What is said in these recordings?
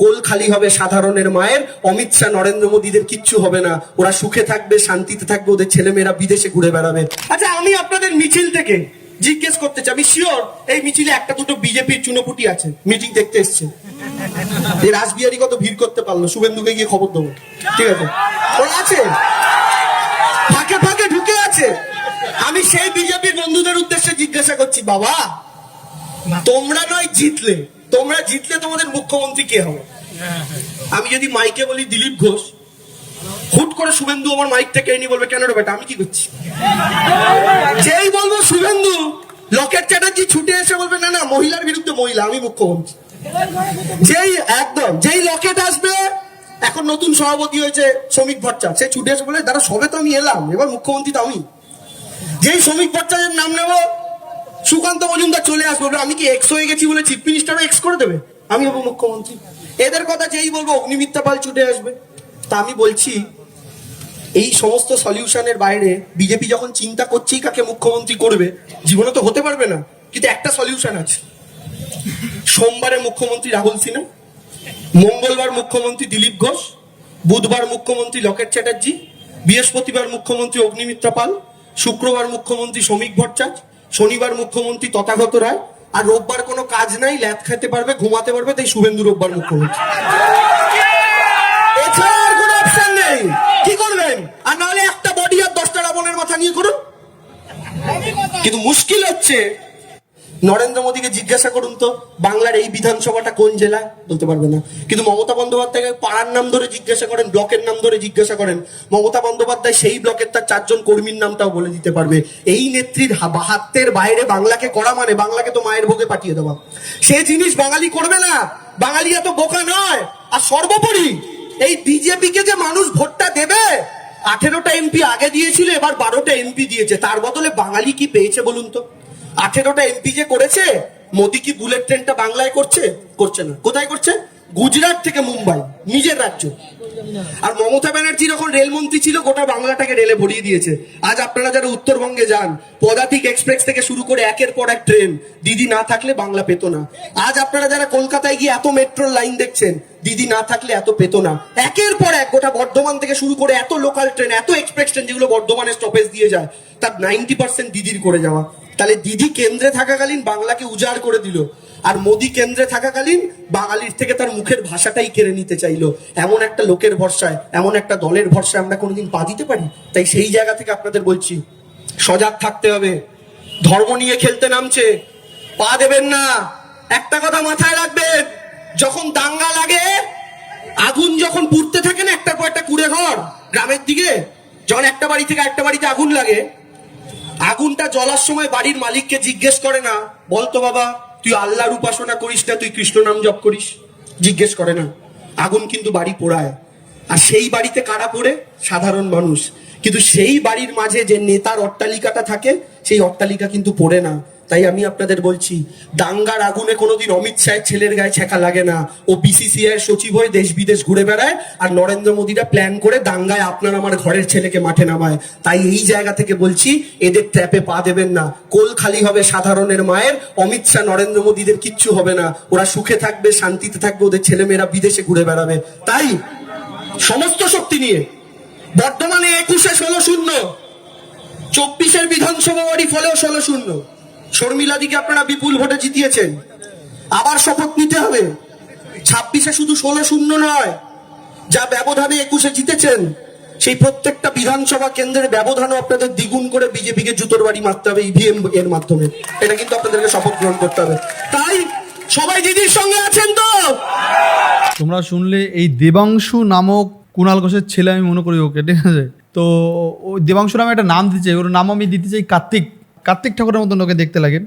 কোল খালি হবে সাধারণের মায়ের, অমিত শাহ, নরেন্দ্র মোদীদের কিচ্ছু হবে না। ওরা সুখে থাকবে, শান্তিতে থাকবে, ওদের ছেলেমেয়েরা বিদেশে ঘুরে বেড়াবে। আচ্ছা আমি আপনাদের মিছিল থেকে জিজ্ঞেস করতে চাই, আমি শিওর এই মিছিলে একটা দুটো বিজেপির চুনোপুটি আছে মিটিং দেখতে এসছে। এই রাসবিহারী কত ভিড় করতে পারল? শুভেন্দুকে গিয়ে খবর দেবো। ঠিক আছে? ওরা আছে। ফাঁকে ফাঁকে ঢুকে আছে। আমি সেই বিজেপির বন্ধুদের উদ্দেশ্যে জিজ্ঞাসা করছি, বাবা, তোমরা নয় জিতলে তোমরা জিতলে তোমাদের মুখ্যমন্ত্রী কে হবে? আমি যদি মাইকে বলি দিলীপ ঘোষ, হুট করে শুভেন্দু আমার মাইকটা কেড়ে নিয়ে বলবে, কেন রে বেটা, আমি কি করছি? যেই বলব শুভেন্দু, লকেট চ্যাটার্জি ছুটে এসে বলবে, না না, মহিলার বিরুদ্ধে মহিলা, আমি মুখ্যমন্ত্রী। যেই একদম, যেই লকেট আসবে, এখন নতুন সভাপতি হয়েছে শ্রমিক ভট্টা, সে ছুটে এসে বলে, দাদা, সবে তো আমি এলাম, এবার মুখ্যমন্ত্রী তো আমি। যেই শ্রমিক ভট্টাচার্যের নাম নেব সুকান্ত মজুমদার চলে আসবে। আমি কি এক্স হয়ে গেছি বলে চিফ মিনিস্টারও এক্স করে দেবে? আমি হব মুখ্যমন্ত্রী। এদের কথা যেই বলব, অগ্নিমিত্রা পাল ছুটে আসবে। তা আমি বলছি, এই সমস্ত সলিউশনের বাইরে বিজেপি যখন চিন্তা করছেই কাকে মুখ্যমন্ত্রী করবে, জীবনে তো হতে পারবে না, কিন্তু একটা সলিউশন আছে। সোমবারে মুখ্যমন্ত্রী রাহুল সিনহা, মঙ্গলবার মুখ্যমন্ত্রী দিলীপ ঘোষ, বুধবার মুখ্যমন্ত্রী লকেট চ্যাটার্জি, বৃহস্পতিবার মুখ্যমন্ত্রী অগ্নিমিত্রা পাল, শুক্রবার মুখ্যমন্ত্রী শ্রমিক ভট্টাচার্য শনিবার মুখ্যমন্ত্রী তথাগত রায়, আর রোববার কোনো কাজ নাই, ল্যাথ খেতে পারবে, ঘুমাতে পারবে, তাই শুভেন্দু রোববার মুখ্যমন্ত্রী। এছাড়া আর কোনো অপশন নেই। কি করবেন? আর নাহলে একটা বডি আর দশটা রাবণের মাথা নিয়ে করুন। কিন্তু মুশকিল হচ্ছে নরেন্দ্র মোদীকে জিজ্ঞাসা করুন তো, বাংলার এই বিধানসভাটা কোন জেলা? বলতে পারবে না। কিন্তু মমতা বন্দ্যোপাধ্যায়কে পাড়ার নাম ধরে জিজ্ঞাসা করেন, ব্লকের নাম ধরে জিজ্ঞাসা করেন, মমতা বন্দ্যোপাধ্যায় সেই ব্লকের তার চারজন কর্মীর নামটাও বলে দিতে পারবে। এই নেত্রীর হাতের বাইরে বাংলাকে করা মানে বাংলাকে তো মায়ের ভোগে পাঠিয়ে দেওয়া। সে জিনিস বাঙালি করবে না। বাঙালি এত বোকা নয়। আর সর্বোপরি, এই বিজেপিকে যে মানুষ ভোটটা দেবে, আঠেরোটা এমপি আগে দিয়েছিল, এবার বারোটা এমপি দিয়েছে। তার বদলে বাঙালি কি পেয়েছে বলুন তো? আঠেরোটা এমপি যে করেছে, মোদি কি বুলেট ট্রেনটা বাংলায় করছে? করছে না। কোথায় করছে? গুজরাট থেকে মুম্বাই, নিজের রাজ্য। আর মমতা ব্যানার্জি যখন রেলমন্ত্রী ছিল, গোটা বাংলাটাকে রেলে ভরিয়ে দিয়েছে। আজ আপনারা যারা উত্তরবঙ্গে যান, পদাতিক এক্সপ্রেস থেকে শুরু করে একের পর এক ট্রেন দিদি না থাকলে বাংলা পেত না। আজ আপনারা যারা কলকাতায় গিয়ে এত মেট্রোর লাইন দেখছেন, দিদি না থাকলে এত পেত না। একের পর এক গোটা বর্ধমান থেকে শুরু করে এত লোকাল ট্রেন এত এক্সপ্রেস ট্রেন যেগুলো বর্ধমানে স্টপেজ দিয়ে যায়, তার নাইনটি পার্সেন্ট দিদির করে যাওয়া। তাহলে দিদি কেন্দ্রে থাকাকালীন বাংলাকে উজাড় করে দিল। আর মোদি কেন্দ্রে থাকাকালীন বাঙালির থেকে তার মুখের ভাষাটাই কেড়ে নিতে চাইলো। এমন একটা লোকের ভরসায়, এমন একটা দলের ভরসায় আমরা কোনোদিন পা দিতে পারি? তাই সেই জায়গা থেকে আপনাদের বলছি, সজাগ থাকতে হবে। ধর্ম নিয়ে খেলতে নামছে, পা দেবেন না। একটা কথা মাথায় রাখবেন যখন দাঙ্গা লাগে, আগুন যখন পুড়তে থাকে না, একটার পর একটা কুড়ে ঘর, গ্রামের দিকে, যখন একটা বাড়ি থেকে একটা বাড়িতে আগুন লাগে আগুনটা জ্বলার সময় বাড়ির মালিককে জিজ্ঞেস করে না। বলতো বাবা, তুই আল্লাহর উপাসনা করিস না, তুই কৃষ্ণ নাম জপ করিস? জিজ্ঞেস করে না। আগুন কিন্তু বাড়ি পোড়ায়। আর সেই বাড়িতে কারা পড়ে? সাধারণ মানুষ। কিন্তু সেই বাড়ির মাঝে যে নেতার অট্টালিকাটা থাকে, সেই অট্টালিকা কিন্তু পড়ে না। তাই আমি আপনাদের বলছি, দাঙ্গার আগুনে কোনোদিন অমিত শাহের ছেলের গায়ে ছেঁকা লাগে না। ও বিসিসিআই সচিব হয়ে দেশ বিদেশ ঘুরে বেড়ায় আর নরেন্দ্র মোদীরা প্ল্যান করে দাঙ্গায় আপনার আমার ঘরের ছেলেকে মাঠে নামায়। তাই এই জায়গা থেকে বলছি, এদের ট্র্যাপে পা দেবেন না। কোল খালি হবে সাধারণের মায়ের, অমিত শাহ, নরেন্দ্র মোদীদের কিচ্ছু হবে না। ওরা সুখে থাকবে, শান্তিতে থাকবে, ওদের ছেলেমেয়েরা বিদেশে ঘুরে বেড়াবে। তাই সমস্ত শক্তি নিয়ে বর্তমানে একুশে ষোলো শূন্য। চব্বিশের বিধানসভা বাড়ি ফলেও ষোলো শূন্য। শর্মিলাদিকে আপনারা বিপুল ভোটে জিতিয়েছেন। আবার শপথ নিতে হবে। ছাব্বিশে শুধু ষোলো শূন্য নয়। যা ব্যবধানে একুশে জিতেছেন, সেই প্রত্যেকটা বিধানসভা কেন্দ্রের ব্যবধানও আপনাদের দ্বিগুণ করে বিজেপিকে জুতোর বাড়ি মারতে হবে ইভিএম এর মাধ্যমে। এটা কিন্তু আপনাদেরকে শপথ গ্রহণ করতে হবে। তাই সবাই দিদির সঙ্গে আছেন তো? তোমরা শুনলে এই দেবাংশু নামক কুণাল ঘোষের ছেলে, আমি মনে করি ওকে, ঠিক আছে? তো ওই দেবাংশু নামে একটা নাম দিতে চাই, ওর নাম আমি দিতে চাই কার্তিক। কার্তিক ঠাকুরের মতন ওকে দেখতে লাগে।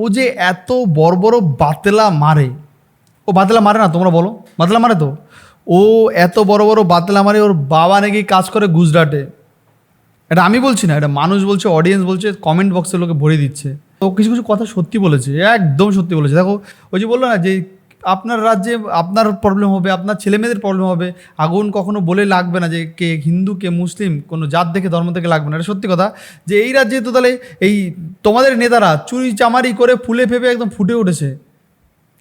ও যে এত বড় বড় বাতেলা মারে, ও বাতেলা মারে না তোমরা বলো? বাতেলা মারে তো? ও এত বড় বড় বাতেলা মারে, ওর বাবা নাকি কাজ করে গুজরাটে। এটা আমি বলছি না, এটা মানুষ বলছে অডিয়েন্স বলছে কমেন্ট বক্সে লোকে ভরে দিচ্ছে। তো কিছু কিছু কথা সত্যি বলেছে, একদম সত্যি বলেছে। দেখো, ওই যে বলল না যে আপনার রাজ্যে আপনার প্রবলেম হবে, আপনার ছেলেমেয়েদের প্রবলেম হবে। আগুন কখনো বলে লাগবে না যে কে হিন্দু, কে মুসলিম, কোনো জাত দেখে ধর্ম থেকে লাগবে না। এটা সত্যি কথা। যে এই রাজ্যে তো তাহলে এই তোমাদের নেতারা চুরি চামারি করে ফুলে ফেপে একদম ফুটে উঠেছে।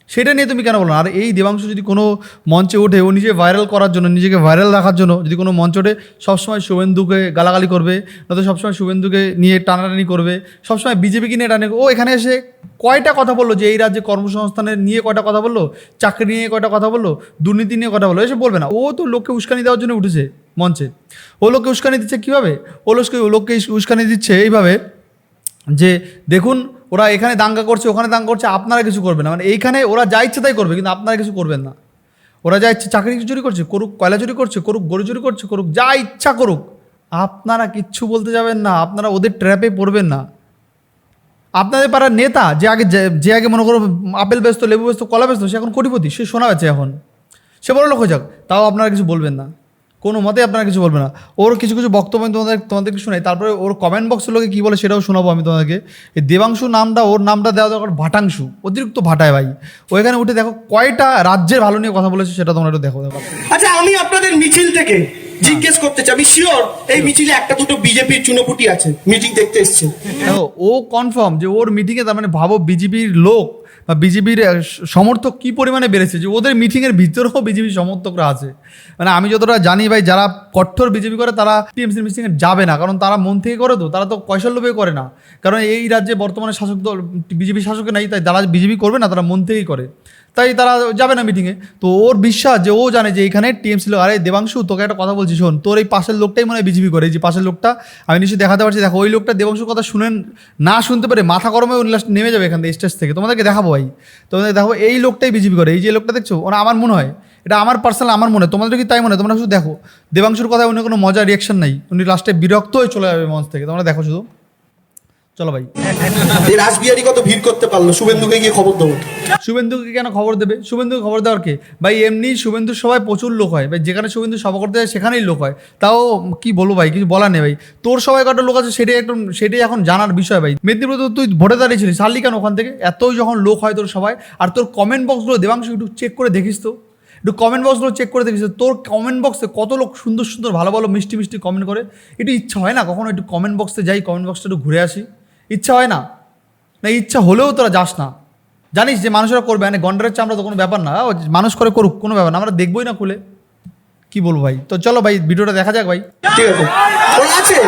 সেটা নিয়ে তুমি কেন বলো? আর এই দেবাংশ যদি কোনো মঞ্চে ওঠে, ও নিজে ভাইরাল করার জন্য, নিজেকে ভাইরাল রাখার জন্য, যদি কোনো মঞ্চে ওঠে, সবসময় শুভেন্দুকে গালাগালি করবে, নয়তো সবসময় শুভেন্দুকে নিয়ে টানাটানি করবে, সবসময় বিজেপিকে নিয়ে টানে ও এখানে এসে কয়টা কথা বলল? যে এই রাজ্যে কর্মসংস্থানের নিয়ে কয়টা কথা বলল? চাকরি নিয়ে কয়টা কথা বলল? দুর্নীতি নিয়ে কথা বলল? এসে বলবে না। ও তো লোককে উস্কানি দেওয়ার জন্য উঠেছে মঞ্চে। ও লোককে উস্কানি দিচ্ছে কীভাবে? ও লোককে ও লোককে উস্কানি দিচ্ছে এইভাবে যে, দেখুন ওরা এখানে দাঙ্গা করছে, ওখানে দাঙ্গা করছে, আপনারা কিছু করবেন না। মানে এইখানে ওরা যা ইচ্ছে তাই করবে, কিন্তু আপনারা কিছু করবেন না। ওরা যা ইচ্ছে চাকরি চুরি করছে, করুক কয়লা চুরি করছে, করুক গরু চুরি করছে, করুক যা ইচ্ছা করুক, আপনারা কিচ্ছু বলতে যাবেন না, আপনারা ওদের ট্র্যাপে পড়বেন না। আপনাদের পাড়ার নেতা, যে আগে যে- আগে মনে করো আপেল ব্যস্ত লেবু ব্যস্ত কলা ব্যস্ত সে এখন কোটিপতি, সে শোনা যাচ্ছে এখন। সে বড় লোক হয়ে যাক, তাও আপনারা কিছু বলবেন না। কোনো মতে আপনারা কিছু বলবে না। ওর কিছু কিছু বক্তব্য আমি তোমাদের তোমাদেরকে শোনাই। তারপরে ওর কমেন্ট বক্সের লোকে কী বলে সেটাও শোনাবো আমি তোমাদেরকে। এই দেবাংশু নামটা ওর নামটা দেওয়া দরকার ভাটাংশু। অতিরিক্ত ভাটায় ভাই। ও এখানে উঠে দেখো কয়টা রাজ্যের ভালো নিয়ে কথা বলেছে সেটা তোমরা একটু দেখো। দেখো আচ্ছা আমি আপনাদের মিছিল থেকে জিজ্ঞেস করতে চাই। আমি শিওর এই মিছিলে একটা দুটো বিজেপির চুনোপুটি আছে। মিটিং দেখতে এসছে। ও কনফার্ম যে ওর মিটিংয়ে তার মানে ভাবো বিজেপির লোক বা বিজেপির সমর্থক কি পরিমাণে বেড়েছে? যে ওদের মিটিংয়ের ভিতরেও বিজেপি সমর্থকরা আছে। মানে আমি যতটা জানি ভাই, যারা কঠোর বিজেপি করে, তারা টিএমসির মিটিংয়ে যাবে না। কারণ তারা মন থেকে করে তো, তারা তো পয়সার লোভে করে না। কারণ এই রাজ্যে বর্তমানে শাসক দল বিজেপি শাসকে নাই, তাই তারা বিজেপি করবে না, তারা মন থেকেই করে। তাই তারা যাবে না মিটিংয়ে তো ওর বিশ্বাস যে ও জানে যে এখানে টিএমসি লোক, আরে দেবাংশু, তোকে একটা কথা বলছি, শোন, তোর এই পাশের লোকটাই মনে হয় বিজেপি করে। এই যে পাশের লোকটা, আমি নিশ্চয়ই দেখাতে পারছি, দেখো, ওই লোকটা দেবাংশুর কথা শুনেন, না শুনতে পারে মাথা গরমে উল্লাস নেমে যাবে এখান থেকে স্টেজ থেকে। তোমাদেরকে দেখাবো ভাই। তোমাদের দেখাবো এই লোকটাই বিজেপি করে। এই যে লোকটা দেখছ, ওরা আমার মনে হয়, এটা আমার পার্সোনাল আমার মনে তোমাদের কি তাই মনে তোমরা শুধু দেখো। দেবাংশুর কথায় উনি কোনো মজার রিয়াকশন নাই। উনি লাস্টে বিরক্ত হয়ে চলে যাবে মঞ্চ থেকে। তোমরা দেখো শুধু। চলো ভাই। এই রাসবিহারী কত ভিড় করতে পারল শুভেন্দুকে গিয়ে খবর দেবো। শুভেন্দুকে কেন খবর দেবে? শুভেন্দুকে খবর দেওয়ার কে? ভাই এমনি শুভেন্দুর সবাই প্রচুর লোক হয়। ভাই যেখানে শুভেন্দু সভা করতে যায় সেখানেই লোক হয়। তাও কি বলব ভাই কিছু বলার নেই ভাই। তোর সবাই কটা লোক আছে সেটাই একদম সেটাই এখন জানার বিষয় ভাই। মেদিনীপুরে তো তুই ভোটে দাঁড়িয়েছিলিস সারলি কেন ওখান থেকে? এতই যখন লোক হয় তোর সবাই আর তোর কমেন্ট বক্সগুলো দেবাংশ একটু চেক করে দেখিস তো। একটু কমেন্ট বক্সগুলো চেক করে দেখিস। তোর কমেন্ট বক্সে কত লোক সুন্দর সুন্দর ভালো ভালো মিষ্টি মিষ্টি কমেন্ট করে? একটু ইচ্ছা হয় না কখনো একটু কমেন্ট বক্সে যাই কমেন্ট বক্সটা একটু ঘুরে আসি। ইচ্ছা হয় না। না, ইচ্ছা হলেও তোরা যাস না। জানিস যে মানুষরা করবে মানে গন্ডারের চামড়া তো কোনো ব্যাপার না। মানুষ করে করুক, কোনো ব্যাপার না। আমরা দেখবই না খুলে। কি বলব ভাই? তো চলো ভাই, ভিডিওটা দেখা যাক ভাই। ঠিক আছে। আছে।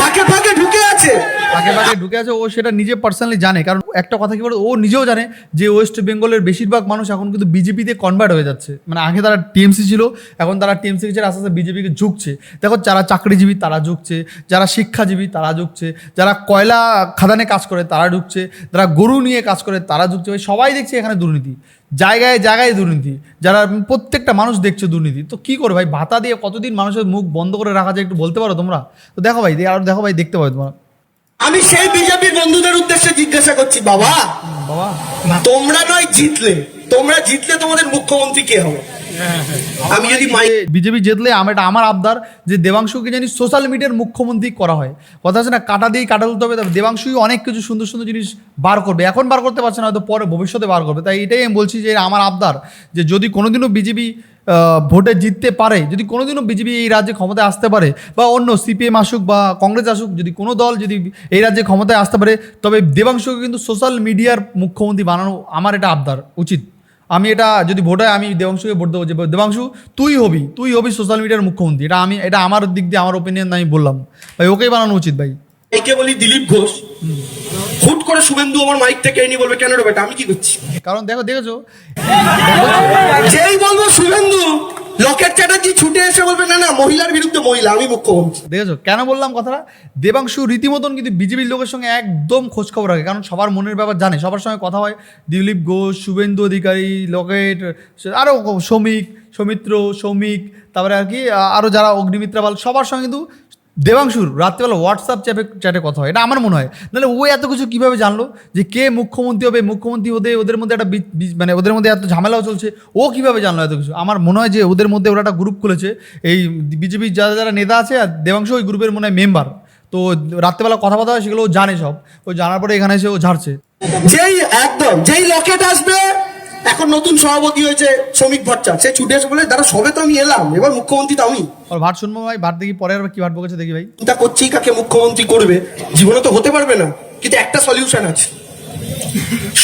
ফাঁকে ফাঁকে ঢুকে আছে। ফাঁকে ফাঁকে ঢুকে আছে, ও সেটা নিজে পার্সোনালি জানে। কারণ একটা কথা কি বলে ও নিজেও জানে যে ওয়েস্ট বেঙ্গলের বেশিরভাগ মানুষ এখন কিন্তু বিজেপিতে কনভার্ট হয়ে যাচ্ছে। মানে আগে তারা টিএমসি ছিল, এখন তারা টিএমসি ছেড়ে আস্তে আস্তে বিজেপিকে ঝুঁকছে। দেখো, যারা চাকরিজীবী তারা ঝুঁকছে, যারা শিক্ষাজীবী তারা ঝুঁকছে, যারা কয়লা খাদানে কাজ করে তারা ঢুকছে, যারা গরু নিয়ে কাজ করে তারা ঝুঁকছে। ভাই, সবাই দেখছে এখানে দুর্নীতি। জায়গায় জায়গায় দুর্নীতি। যারা প্রত্যেকটা মানুষ দেখছে দুর্নীতি। তো কি করে ভাই? ভাতা দিয়ে কতদিন মানুষের মুখ বন্ধ করে রাখা যায় একটু বলতে পারো তোমরা? তো দেখো ভাই আর দেখো ভাই, দেখতে পাবে তোমরা। আমি সেই বিজেপির বন্ধুদের উদ্দেশ্যে জিজ্ঞাসা করছি বাবা বাবা তোমরা নয় জিতলে তোমরা জিতলে তোমাদের মুখ্যমন্ত্রী কে হবে? আমি যদি বিজেপি জিতলে আমার এটা আমার আবদার যে দেবাংশুকে জানি সোশ্যাল মিডিয়ার মুখ্যমন্ত্রী করা হয়। কথা আছে না, কাটা দিয়ে কাটা তুলতে হবে, তবে দেবাংশুই অনেক কিছু সুন্দর সুন্দর জিনিস বার করবে। এখন বার করতে পারছে না, হয়তো পরে ভবিষ্যতে বার করবে। তাই এটাই আমি বলছি যে আমার আবদার যে যদি কোনোদিনও বিজেপি ভোটে জিততে পারে, যদি কোনোদিনও বিজেপি এই রাজ্যে ক্ষমতায় আসতে পারে, বা অন্য সিপিএম আসুক বা কংগ্রেস আসুক, যদি কোনো দল যদি এই রাজ্যে ক্ষমতায় আসতে পারে, তবে দেবাংশুকে কিন্তু সোশ্যাল মিডিয়ার মুখ্যমন্ত্রী বানানো আমার এটা আবদার, উচিত। আমি এটা যদি ভোট হয় আমি দেবাংশুকে ভোট দেবো। যে দেবাংশু তুই হবি তুই হবি সোশ্যাল মিডিয়ার মুখ্যমন্ত্রী। এটা আমি এটা আমার দিক দিয়ে আমার ওপিনিয়ন আমি বললাম। ভাই ওকেই বানানো উচিত ভাই। একে বলি দিলীপ ঘোষ। হুট করে শুভেন্দু আমার মাইক থেকে এনে বলবে কেন রে বেটা আমি কি করছি? কারণ দেখো দেখেছ? যেই বলব শুভেন্দু লকেট চ্যাটার্জি ছুটে এসে বলবে, না না, মহিলার বিরুদ্ধে মহিলা, আমি মুখ্যমন্ত্রী। দেখেছ? কেন বললাম কথাটা? দেবাংশু রীতিমতন কিন্তু বিজেপির লোকের সঙ্গে একদম খোঁজ খবর রাখে, কারণ সবার মনের ব্যাপার জানে। সবার সঙ্গে কথা হয়, দিলীপ ঘোষ, শুভেন্দু অধিকারী লকেট আরও শ্রমিক, সৌমিত্র, সৌমিক, তারপরে আর কি আরও যারা অগ্নিমিত্রা পাল, সবার সঙ্গে কিন্তু দেবাংশুর রাত্রেবেলা হোয়াটসঅ্যাপ চ্যাপে চ্যাটে কথা হয়। এটা আমার মনে হয়। নাহলে ও এত কিছু কীভাবে জানলো? যে কে মুখ্যমন্ত্রী হবে, মুখ্যমন্ত্রী হতে ওদের মধ্যে একটা মানে ওদের মধ্যে এত ঝামেলাও চলছে, ও কীভাবে জানলো এত কিছু? আমার মনে হয় যে ওদের মধ্যে ওরা একটা গ্রুপ খুলেছে। এই বিজেপির যারা যারা নেতা আছে, আর দেবাংশু ওই গ্রুপের মনে হয় মেম্বার তো রাত্রেবেলা কথা বলা হয়, সেগুলো ও জানে সব। ও জানার পরে এখানে এসে ও ঝাড়ছে। যেই একদম, যেই লকেট আসবে এখন নতুন সভাপতি হয়েছে শ্রমিক ভট্টাচার্য সে ছুটে এসে বলে দাদা সবে তো আমি এলাম এবার মুখ্যমন্ত্রী তো আমি। আর ভাট শুনব ভাই ভাট দেখি পরে আর কি ভাট বকেছে দেখি ভাই। চিন্তা করছি কাকে মুখ্যমন্ত্রী করবে? জীবনে তো হতে পারবে না কিন্তু একটা সলিউশন আছে।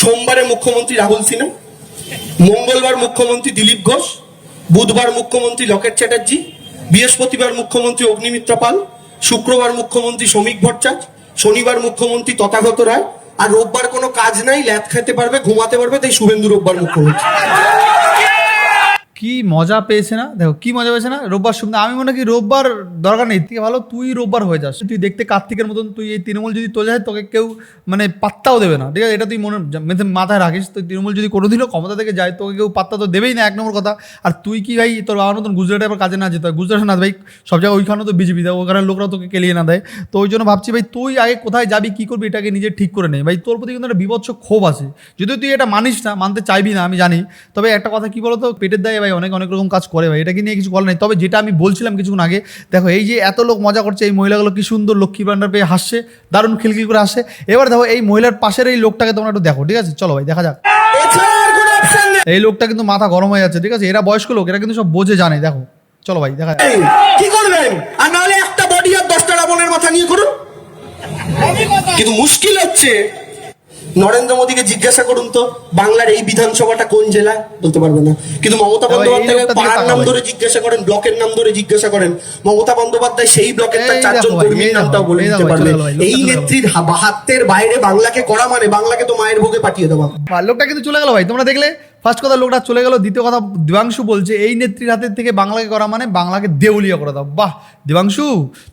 সোমবারে মুখ্যমন্ত্রী রাহুল সিনহা মঙ্গলবার মুখ্যমন্ত্রী দিলীপ ঘোষ বুধবার মুখ্যমন্ত্রী লকেট চ্যাটার্জি বৃহস্পতিবার মুখ্যমন্ত্রী অগ্নিমিত্রা পাল শুক্রবার মুখ্যমন্ত্রী শ্রমিক ভট্টাচার্য শনিবার মুখ্যমন্ত্রী তথাগত রায় আর রোববার কোনো কাজ নাই ল্যাব খেতে পারবে ঘুমাতে পারবে তাই শুভেন্দু রোববার মুখ্যমন্ত্রী। কি মজা পেয়েছে না? দেখো, কি মজা পেয়েছে না? রোববার শুনতে আমি মনে করি রোববার দরকার নেই থেকে ভালো, তুই রোববার হয়ে যাস। তুই দেখতে কার্তিকের মতন, তুই এই তৃণমূল যদি তোলে যায়, তোকে কেউ মানে পাত্তাও দেবে না, ঠিক আছে? এটা তুই মনে মেথে- মাথায় রাখিস, তুই তৃণমূল যদি কোনো দিনও ক্ষমতা থেকে যায়, তোকে কেউ পাত্তা তো দেবেই না, এক নম্বর কথা। আর তুই কি ভাই, তোর বাবার মতন গুজরাটে আবার কাজে না যেতে হয়? গুজরাটে না, ভাই, সব জায়গায় ওইখানেও তো বিজেপি দেয় ওখানে লোকরা তোকে কেলিয়ে না দেয়। তো ওই জন্য ভাবছি, ভাই, তুই আগে কোথায় যাবি, কী করবি, এটাকে নিজে ঠিক করে নে। ভাই, তোর প্রতি কিন্তু একটা বিভৎস ক্ষোভ আছে। যদিও তুই এটা মানিস না, মানতে চাইবি না, আমি জানি। তবে একটা কথা কি বলতো, পেটের দায়ে ভাই অনেক অনেক রকম কাজ করে ভাই এটাকে নিয়ে কিছু বলার নেই। তবে যেটা আমি বলছিলাম কিছুক্ষণ আগে দেখো এই যে এত লোক মজা করছে এই মহিলাগুলো কি সুন্দর লক্ষ্মী ভান্ডার পেয়ে হাসছে দারুণ খিলখিল করে হাসছে। এবার দেখো এই মহিলার পাশের এই লোকটাকে তোমরা একটু দেখো ঠিক আছে? চলো ভাই দেখা যাক। এই লোকটা কিন্তু মাথা গরম হয়ে যাচ্ছে ঠিক আছে? এরা বয়স্ক লোক এরা কিন্তু সব বোঝে জানে দেখো। চলো ভাই দেখা যাক। কি করবেন? আর নাহলে একটা বডি আর দশটা রাবণের মাথা নিয়ে করুন। কিন্তু মুশকিল হচ্ছে নরেন্দ্র মোদীকে জিজ্ঞাসা করুন তো বাংলার এই বিধানসভাটা কোন জেলা? বলতে পারবে না। কিন্তু মমতা বন্দ্যোপাধ্যায় পাড়ার নাম ধরে জিজ্ঞাসা করেন ব্লকের নাম ধরে জিজ্ঞাসা করেন। মমতা বন্দ্যোপাধ্যায় সেই ব্লকের তার চারজন কর্মীর নামটাও বলে দিতে পারবে। এই নেত্রীর হাতের বাইরে বাংলাকে করা মানে বাংলাকে তো মায়ের ভোগে পাঠিয়ে দেওয়া। লোকটা কিন্তু চলে গেল ভাই তোমরা দেখলে? ফার্স্ট কথা, লোকটা চলে গেল, দ্বিতীয় কথা, দেবাংশু বলছে, এই নেত্রীর হাতের থেকে বাংলাকে করা মানে বাংলাকে দেউলিয়া করে দাও। বাহ! দেবাংশু,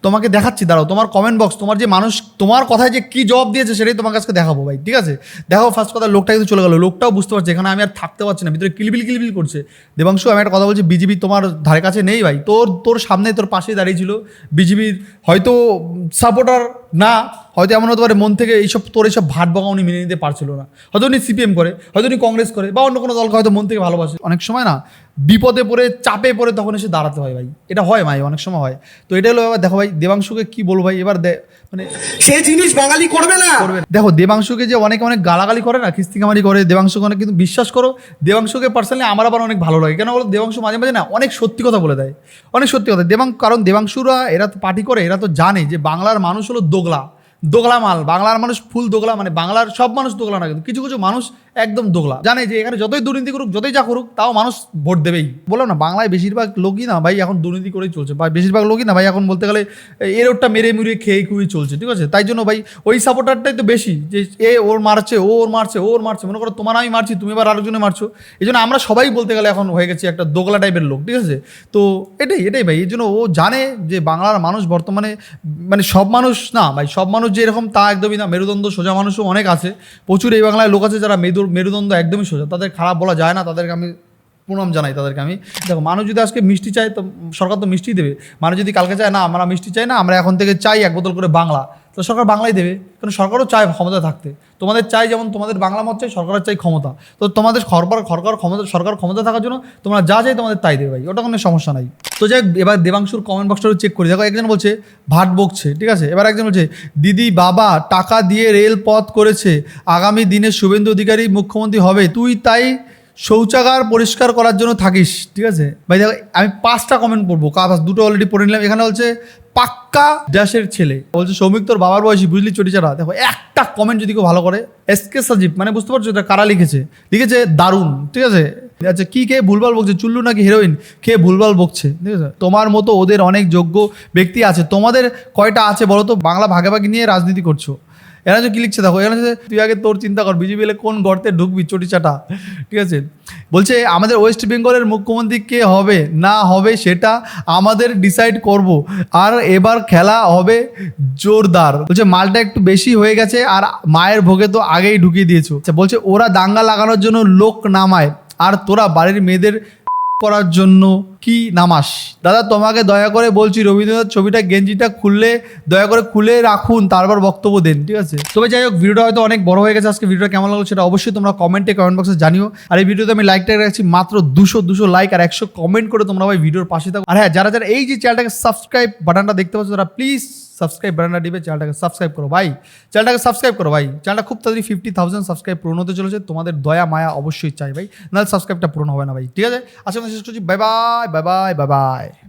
তোমাকে দেখাচ্ছি, দাঁড়াও, তোমার কমেন্ট বক্স তোমার যে মানুষ, তোমার কথায় যে কি জবাব দিয়েছে সেটাই তোমার কাছে দেখাবো ভাই, ঠিক আছে? দেখো ফার্স্ট কথা, লোকটা কিন্তু চলে গেলো, লোকটাও বুঝতে পারছে, এখানে আমি আর থাকতে পারছি না, ভিতরে কিলবিল কিলবিল করছে। দেবাংশু, আমি একটা কথা বলছি বিজেপি তোমার ধারে কাছে নেই ভাই, তোর তোর সামনে তোর পাশেই দাঁড়িয়ে ছিল বিজেপির হয়তো সাপোর্টার না হয়তো এমন হতে পারে মন থেকে এইসব তোর এইসব ভাট বকা উনি মেনে নিতে পারছিল না। হয়তো উনি সিপিএম করে হয়তো উনি কংগ্রেস করে বা অন্য কোনো দলকে হয়তো মন থেকে ভালোবাসে। অনেক সময় না বিপদে পড়ে চাপে পড়ে তখন এসে দাঁড়াতে হয় ভাই। এটা হয় ভাই অনেক সময় হয়। তো এটা হলো এবার দেখো ভাই দেবাংশুকে কি বলব ভাই এবার দে মানে সে জিনিস বাঙালি করবে না। করবে দেখো দেবাংশুকে যে অনেকে অনেক গালাগালি করে না খিস্তিকামারি করে দেবাংশুকে অনেক কিন্তু বিশ্বাস করো দেবাংশুকে পার্সোনালি আমার আবার অনেক ভালো লাগে। কেন বলো দেবাংশু মাঝে মাঝে না অনেক সত্যি কথা বলে দেয়। অনেক সত্যি কথা। দেবাং কারণ দেবাংশুরা এরা তো পার্টি করে এরা তো জানে যে বাংলার মানুষ হলো দোগলা। দোগলা মাল বাংলার মানুষ ফুল দোগলা মানে বাংলার সব মানুষ দোগলা না কিন্তু কিছু কিছু মানুষ একদম দোগলা। জানে যে এখানে যতই দুর্নীতি করুক, যতই যা করুক, তাও মানুষ ভোট দেবেই। বললাম না, বাংলায় বেশিরভাগ লোকই না ভাই এখন দুর্নীতি করেই চলছে। বা বেশিরভাগ লোকই না ভাই এখন বলতে গেলে এর ওরটা মেরে মুড়িয়ে খেয়ে খুবই চলছে, ঠিক আছে? তাই জন্য ভাই ওই সাপোর্টারটাই তো বেশি, যে এ ওর মারছে, ও ওর মারছে, ও ওর মারছে। মনে করো তোমার আমি মারছি, তুমি এবার আরেকজনে মারছো। এই জন্য আমরা সবাই বলতে গেলে এখন হয়ে গেছি একটা দোগলা টাইপের লোক, ঠিক আছে? তো এটাই এটাই ভাই। এই জন্য ও জানে যে বাংলার মানুষ বর্তমানে মানে সব মানুষ না ভাই, সব মানুষ যে এরকম তা একদমই না। মেরুদণ্ড সোজা মানুষও অনেক আছে। প্রচুর এই বাংলায় লোক আছে যারা মেরু মেরুদণ্ড একদমই সোজা। তাদের খারাপ বলা যায় না, তাদেরকে আমি প্রণাম জানাই, তাদেরকে আমি। দেখো, মানুষ যদি আজকে মিষ্টি চায়, তো সরকার তো মিষ্টি দেবে। মানুষ যদি কালকে চায়, না, আমরা মিষ্টি চাই না, আমরা এখন থেকে চাই এক বোতল করে বাংলা। তো সরকার বাংলাই দেবে। কারণ সরকারও চায় ক্ষমতা থাকতে। তোমাদের চাই যেমন তোমাদের বাংলা মত চাই সরকারের চাই ক্ষমতা। তো তোমাদের সরকার সরকার ক্ষমতা সরকার ক্ষমতা থাকার জন্য তোমরা যা চাই তোমাদের তাই দেবে ভাই। ওটা কোনো সমস্যা নাই। তো যাই এবার দেবাংশুর কমেন্ট বক্সটা চেক করি। দেখো, একজন বলছে, ভাট বকছে। ঠিক আছে? এবার একজন বলছে, দিদি, বাবা, টাকা দিয়ে রেল পথ করেছে। আগামী দিনে শুভেন্দু অধিকারী মুখ্যমন্ত্রী হবে। তুই তাই শৌচাগার পরিষ্কার করার জন্য থাকিস, ঠিক আছে? ভাই, দেখো, আমি পাঁচটা কমেন্ট পড়ব কাজ দুটো অলরেডি পড়ে নিলাম। এখানে বলছে পাক্কা ড্যাশের ছেলে। বলছে, সৌমিক, তোর বাবার বয়সী, বুঝলি চটিচারা? দেখো, একটা কমেন্ট যদি কেউ ভালো করে এস কে সাজিব মানে বুঝতে পারছ এটা কারা লিখেছে? লিখেছে দারুণ, ঠিক আছে? আচ্ছা কি কে ভুলভাল বকছে? চুল্লু নাকি হিরোইন কে ভুলভাল বকছে, ঠিক আছে? তোমার মতো ওদের অনেক যোগ্য ব্যক্তি আছে। তোমাদের কয়টা আছে বলো তো বাংলা ভাগাভাগি নিয়ে রাজনীতি করছ। এরা যে কি লিখছে দেখো এরা তুই আগে তোর চিন্তা কর বিজেপি এলে কোন গর্তে ঢুকবি চটি চাটা ঠিক আছে? বলছে আমাদের ওয়েস্ট বেঙ্গলের মুখ্যমন্ত্রী কে হবে? না হবে সেটা আমাদের ডিসাইড করব। আর এবার খেলা হবে জোরদার। বলছে মালটা একটু বেশি হয়ে গেছে আর মায়ের ভোগে তো আগেই ঢুকিয়ে দিয়েছ। আচ্ছা, বলছে ওরা দাঙ্গা লাগানোর জন্য লোক নামায় আর তোরা বাড়ির মেয়েদের করার জন্য কি নামাস? দাদা, তোমাকে দয়া করে বলছি, রবীন্দ্রনাথ ছবিটা, গেঞ্জিটা খুললে, দয়া করে খুলে রাখুন, তারপর বক্তব্য দেন, ঠিক আছে? তবে যাই হোক, ভিডিওটা হয়তো অনেক বড় হয়ে গেছে, আজকে ভিডিওটা কেমন লাগল সেটা অবশ্যই তোমরা কমেন্টে কমেন্ট বক্সে জানিও। আর এই ভিডিওতে আমি লাইকটা রাখছি মাত্র দুশো দুশো লাইক আর একশো কমেন্ট করে তোমরা ভাই ভিডিওর পাশে থাকো। আর হ্যাঁ যারা যারা এই যে চ্যানেলটাকে সাবস্ক্রাইব বাটনটা দেখতে পাচ্ছ, তারা প্লিজ সাবস্ক্রাইব বাটনটা দিবে চ্যানেলটাকে সাবস্ক্রাইব করো ভাই। চ্যানেলটাকে সাবস্ক্রাইব করো ভাই। চ্যানেলটা খুব তাড়াতাড়ি ফিফটি থাউজেন্ড সাবস্ক্রাইব পূরণ হতে চলেছে, তোমাদের দয়া, মায়া অবশ্যই চাই ভাই। নাহলে সাবস্ক্রাইবটা পূরণ হবে না ভাই, ঠিক আছে? আশা শেষ করছি bye bye bye bye bye bye